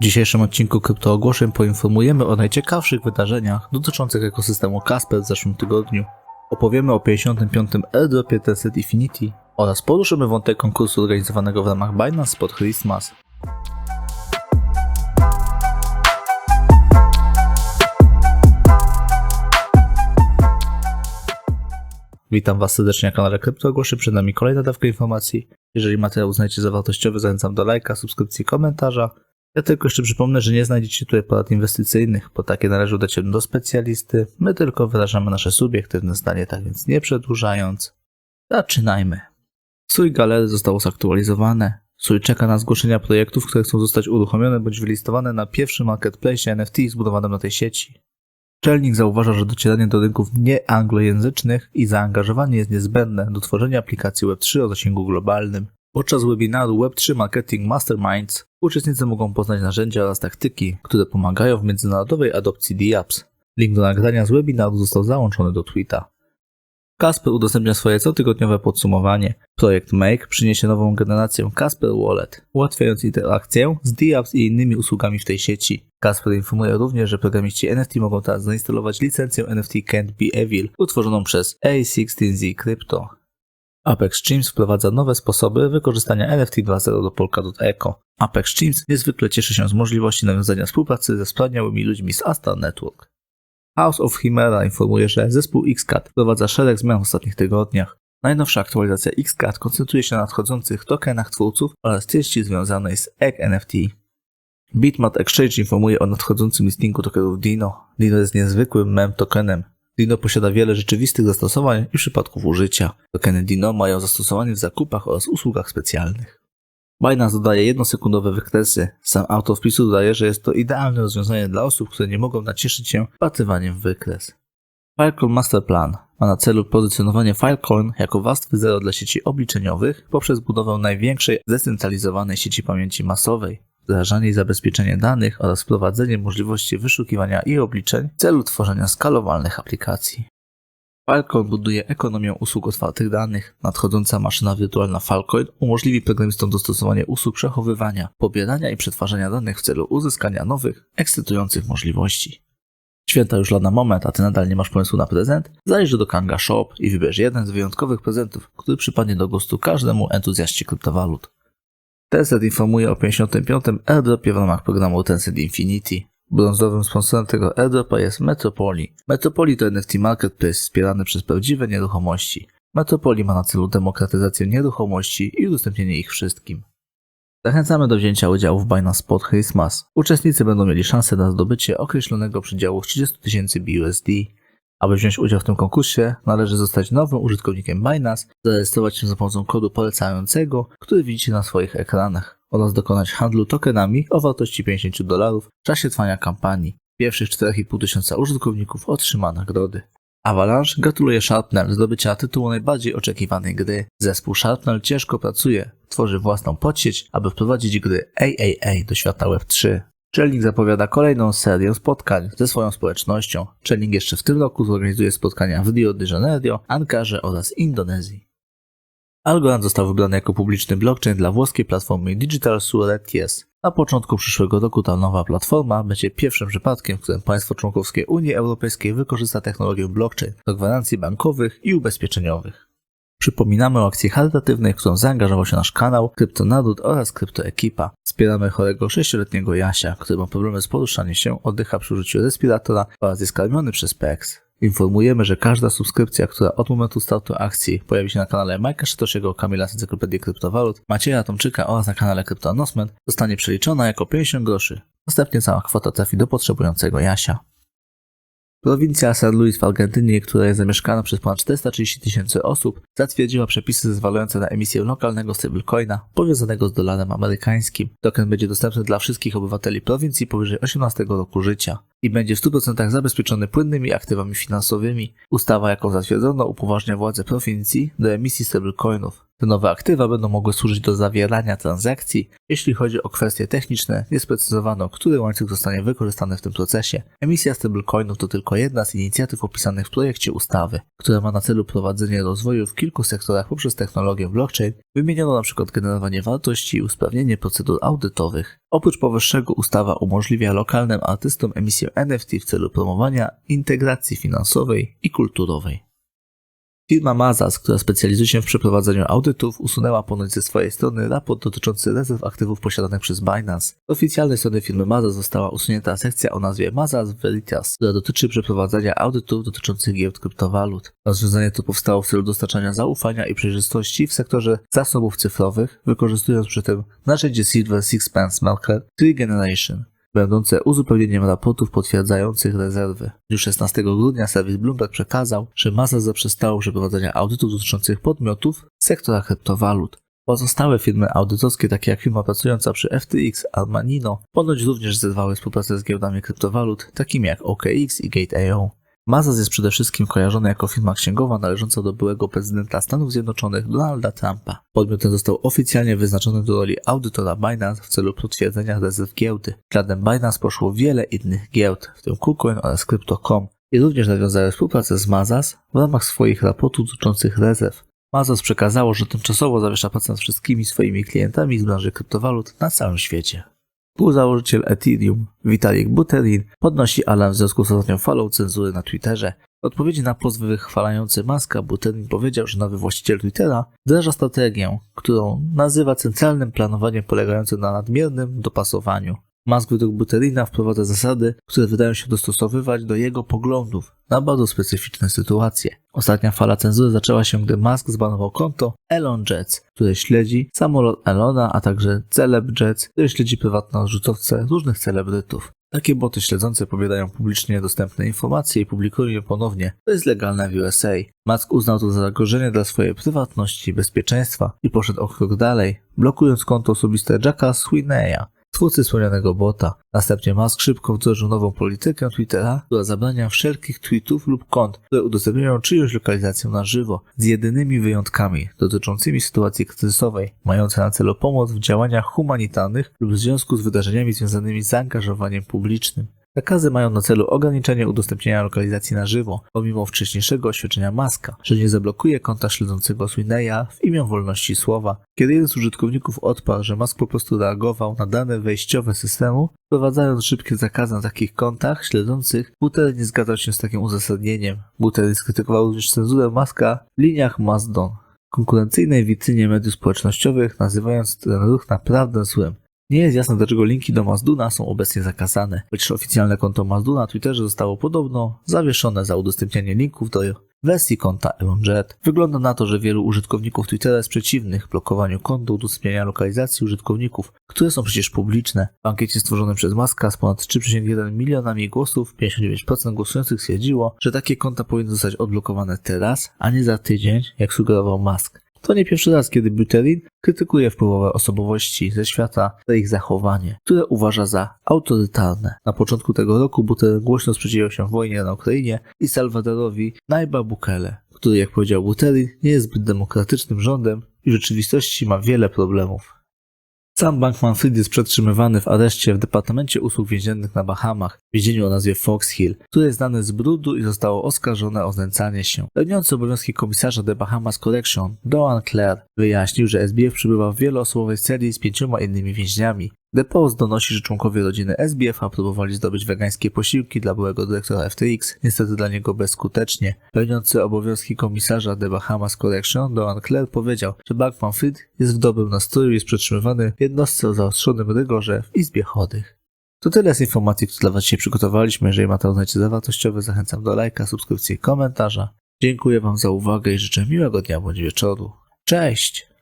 W dzisiejszym odcinku Kryptoogłoszeń poinformujemy o najciekawszych wydarzeniach dotyczących ekosystemu Casper w zeszłym tygodniu. Opowiemy o 55. airdropie Tencent Infinity oraz poruszymy wątek konkursu organizowanego w ramach Binance Spot Christmas. Witam Was serdecznie na kanale Kryptoogłoszeń. Przed nami kolejna dawka informacji. Jeżeli materiał uznajecie za wartościowy, zachęcam do lajka, subskrypcji, komentarza. Ja tylko jeszcze przypomnę, że nie znajdziecie tutaj porad inwestycyjnych, bo takie należy udać do specjalisty. My tylko wyrażamy nasze subiektywne zdanie, tak więc nie przedłużając, zaczynajmy. Sój galery zostało zaktualizowane. Sój czeka na zgłoszenia projektów, które chcą zostać uruchomione bądź wylistowane na pierwszym marketplace NFT zbudowanym na tej sieci. Czelnik zauważa, że docieranie do rynków nieanglojęzycznych i zaangażowanie jest niezbędne do tworzenia aplikacji Web3 o zasięgu globalnym. Podczas webinaru Web3 Marketing Masterminds uczestnicy mogą poznać narzędzia oraz taktyki, które pomagają w międzynarodowej adopcji DApps. Link do nagrania z webinaru został załączony do tweeta. Casper udostępnia swoje cotygodniowe podsumowanie. Projekt Make przyniesie nową generację Casper Wallet, ułatwiając interakcję z DApps i innymi usługami w tej sieci. Casper informuje również, że programiści NFT mogą teraz zainstalować licencję NFT Can't Be Evil, utworzoną przez A16Z Crypto. Apex Streams wprowadza nowe sposoby wykorzystania NFT 2.0 do Polkadot Eco. Apex Streams niezwykle cieszy się z możliwości nawiązania współpracy ze wspaniałymi ludźmi z Astar Network. House of Chimera informuje, że zespół Xcat wprowadza szereg zmian w ostatnich tygodniach. Najnowsza aktualizacja Xcat koncentruje się na nadchodzących tokenach twórców oraz treści związanej z Egg NFT. Bitmap Exchange informuje o nadchodzącym listingu tokenów Dino. Dino jest niezwykłym mem tokenem. Dino posiada wiele rzeczywistych zastosowań i przypadków użycia. Tokeny Dino mają zastosowanie w zakupach oraz usługach specjalnych. Binance dodaje jednosekundowe wykresy. Sam autor wpisu dodaje, że jest to idealne rozwiązanie dla osób, które nie mogą nacieszyć się wpatrywaniem w wykres. Filecoin Master Plan ma na celu pozycjonowanie Filecoin jako warstwy zero dla sieci obliczeniowych poprzez budowę największej zdecentralizowanej sieci pamięci masowej, wdrażanie i zabezpieczenie danych oraz wprowadzenie możliwości wyszukiwania i obliczeń w celu tworzenia skalowalnych aplikacji. Filecoin buduje ekonomię usług otwartych danych. Nadchodząca maszyna wirtualna Filecoin umożliwi programistom dostosowanie usług przechowywania, pobierania i przetwarzania danych w celu uzyskania nowych, ekscytujących możliwości. Święta już lada moment, a ty nadal nie masz pomysłu na prezent? Zajrzyj do Kanga Shop i wybierz jeden z wyjątkowych prezentów, który przypadnie do gustu każdemu entuzjaście kryptowalut. Tencent informuje o 55. airdropie w ramach programu Tencent Infinity. Brązowym sponsorem tego airdropa jest Metropoli. Metropoli to NFT Marketplace wspierany przez prawdziwe nieruchomości. Metropoli ma na celu demokratyzację nieruchomości i udostępnienie ich wszystkim. Zachęcamy do wzięcia udziału w Binance Spot Christmas. Uczestnicy będą mieli szansę na zdobycie określonego przydziału 30 tysięcy BUSD. Aby wziąć udział w tym konkursie, należy zostać nowym użytkownikiem Binance, zarejestrować się za pomocą kodu polecającego, który widzicie na swoich ekranach, oraz dokonać handlu tokenami o wartości 50 dolarów w czasie trwania kampanii. Pierwszych 4,5 tysiąca użytkowników otrzyma nagrody. Avalanche gratuluje Sharpnel zdobycia tytułu najbardziej oczekiwanej gry. Zespół Sharpnel ciężko pracuje, tworzy własną podsieć, aby wprowadzić gry AAA do świata Web3. Czelnik zapowiada kolejną serię spotkań ze swoją społecznością. Czelnik jeszcze w tym roku zorganizuje spotkania w Rio de Janeiro, Ankarze oraz Indonezji. Algorand został wybrany jako publiczny blockchain dla włoskiej platformy Digital Sureties. Na początku przyszłego roku ta nowa platforma będzie pierwszym przypadkiem, w którym państwo członkowskie Unii Europejskiej wykorzysta technologię blockchain do gwarancji bankowych i ubezpieczeniowych. Przypominamy o akcji charytatywnej, w którą zaangażował się nasz kanał, Kryptonaród oraz Kryptoekipa. Wspieramy chorego 6-letniego Jasia, który ma problemy z poruszaniem się, oddycha przy użyciu respiratora oraz jest karmiony przez PEX. Informujemy, że każda subskrypcja, która od momentu startu akcji pojawi się na kanale Majka Szytosiego, Kamila z Encyklopedii Kryptowalut, Macieja Tomczyka oraz na kanale Crypto Announcement, zostanie przeliczona jako 50 groszy. Następnie cała kwota trafi do potrzebującego Jasia. Prowincja San Luis w Argentynie, która jest zamieszkana przez ponad 430 tysięcy osób, zatwierdziła przepisy zezwalające na emisję lokalnego stablecoina powiązanego z dolarem amerykańskim. Token będzie dostępny dla wszystkich obywateli prowincji powyżej 18 roku życia. I będzie w 100% zabezpieczony płynnymi aktywami finansowymi. Ustawa, jaką zatwierdzono, upoważnia władze prowincji do emisji stablecoinów. Te nowe aktywa będą mogły służyć do zawierania transakcji. Jeśli chodzi o kwestie techniczne, nie sprecyzowano, który łańcuch zostanie wykorzystany w tym procesie. Emisja stablecoinów to tylko jedna z inicjatyw opisanych w projekcie ustawy, która ma na celu prowadzenie rozwoju w kilku sektorach poprzez technologię blockchain. Wymieniono przykład generowanie wartości i usprawnienie procedur audytowych. Oprócz powyższego ustawa umożliwia lokalnym artystom emisję NFT w celu promowania integracji finansowej i kulturowej. Firma Mazas, która specjalizuje się w przeprowadzaniu audytów, usunęła ponoć ze swojej strony raport dotyczący rezerw aktywów posiadanych przez Binance. Z oficjalnej strony firmy Mazas została usunięta sekcja o nazwie Mazas Veritas, która dotyczy przeprowadzania audytów dotyczących giełd kryptowalut. Rozwiązanie to powstało w celu dostarczania zaufania i przejrzystości w sektorze zasobów cyfrowych, wykorzystując przy tym narzędzie Silver Sixpence Marker 3 Generation będące uzupełnieniem raportów potwierdzających rezerwy. W dniu 16 grudnia serwis Bloomberg przekazał, że Masa zaprzestało przeprowadzenia audytów dotyczących podmiotów sektora kryptowalut. Pozostałe firmy audytorskie, takie jak firma pracująca przy FTX, Armanino, ponoć również zerwały współpracę z giełdami kryptowalut, takimi jak OKX i Gate.io. Mazas jest przede wszystkim kojarzony jako firma księgowa należąca do byłego prezydenta Stanów Zjednoczonych Donalda Trumpa. Podmiot ten został oficjalnie wyznaczony do roli audytora Binance w celu potwierdzenia rezerw giełdy. Śladem Binance poszło wiele innych giełd, w tym KuCoin oraz Crypto.com i również nawiązały współpracę z Mazas w ramach swoich raportów dotyczących rezerw. Mazas przekazało, że tymczasowo zawiesza pracę nad wszystkimi swoimi klientami z branży kryptowalut na całym świecie. Współzałożyciel Ethereum Vitalik Buterin podnosi alarm w związku z ostatnią falą cenzury na Twitterze. W odpowiedzi na post wychwalający Maska, Buterin powiedział, że nowy właściciel Twittera wdraża strategię, którą nazywa centralnym planowaniem polegającym na nadmiernym dopasowaniu. Według Buterina wprowadza zasady, które wydają się dostosowywać do jego poglądów na bardzo specyficzne sytuacje. Ostatnia fala cenzury zaczęła się, gdy Musk zbanował konto Elon Jets, które śledzi samolot Elona, a także Celeb Jets, które śledzi prywatne odrzutowce różnych celebrytów. Takie boty śledzące pobierają publicznie dostępne informacje i publikują je ponownie. To jest legalne w USA. Musk uznał to za zagrożenie dla swojej prywatności i bezpieczeństwa i poszedł o krok dalej, blokując konto osobiste Jacka Sweeneya, twórcy wspomnianego bota. Następnie Musk szybko wdrożył nową politykę Twittera, która zabrania wszelkich tweetów lub kont, które udostępniają czyjąś lokalizację na żywo, z jedynymi wyjątkami dotyczącymi sytuacji kryzysowej, mającej na celu pomoc w działaniach humanitarnych lub w związku z wydarzeniami związanymi z zaangażowaniem publicznym. Zakazy mają na celu ograniczenie udostępniania lokalizacji na żywo, pomimo wcześniejszego oświadczenia Maska, że nie zablokuje konta śledzącego Sweeneya w imię wolności słowa. Kiedy jeden z użytkowników odparł, że Musk po prostu reagował na dane wejściowe systemu, wprowadzając szybkie zakazy na takich kontach śledzących, Buter nie zgadzał się z takim uzasadnieniem. Buter skrytykował również cenzurę Maska w liniach Mazdon, konkurencyjnej witrynie mediów społecznościowych, nazywając ten ruch naprawdę złym. Nie jest jasne, dlaczego linki do Mazduna są obecnie zakazane, chociaż oficjalne konto Mazduna na Twitterze zostało podobno zawieszone za udostępnianie linków do wersji konta ElonJet. Wygląda na to, że wielu użytkowników Twittera jest przeciwnych blokowaniu kont do udostępniania lokalizacji użytkowników, które są przecież publiczne. W ankiecie stworzonej przez Maska z ponad 3,1 milionami głosów 59% głosujących stwierdziło, że takie konta powinny zostać odblokowane teraz, a nie za tydzień, jak sugerował Musk. To nie pierwszy raz, kiedy Buterin krytykuje wpływowe osobowości ze świata za ich zachowanie, które uważa za autorytarne. Na początku tego roku Buterin głośno sprzeciwiał się wojnie na Ukrainie i Salwadorowi Najba Bukele, który, jak powiedział Buterin, nie jest zbyt demokratycznym rządem i w rzeczywistości ma wiele problemów. Sam Bankman-Fried jest przetrzymywany w areszcie w Departamencie Usług Więziennych na Bahamach, w więzieniu o nazwie Fox Hill, które jest znane z brudu i zostało oskarżone o znęcanie się. Pełniący obowiązki komisarza The Bahamas Correction, Doan Clare, wyjaśnił, że SBF przybywa w wieloosobowej serii z pięcioma innymi więźniami. The Post donosi, że członkowie rodziny SBF-a próbowali zdobyć wegańskie posiłki dla byłego dyrektora FTX, niestety dla niego bezskutecznie. Pełniący obowiązki komisarza The Bahamas Correction, Doan Clare powiedział, że Bankman Fried jest w dobrym nastroju i jest przetrzymywany w jednostce o zaostrzonym rygorze w Izbie Chorych. To tyle z informacji, które dla Was dzisiaj przygotowaliśmy. Jeżeli materiał znajdziecie zawartościowy, zachęcam do lajka, subskrypcji i komentarza. Dziękuję Wam za uwagę i życzę miłego dnia bądź wieczoru. Cześć!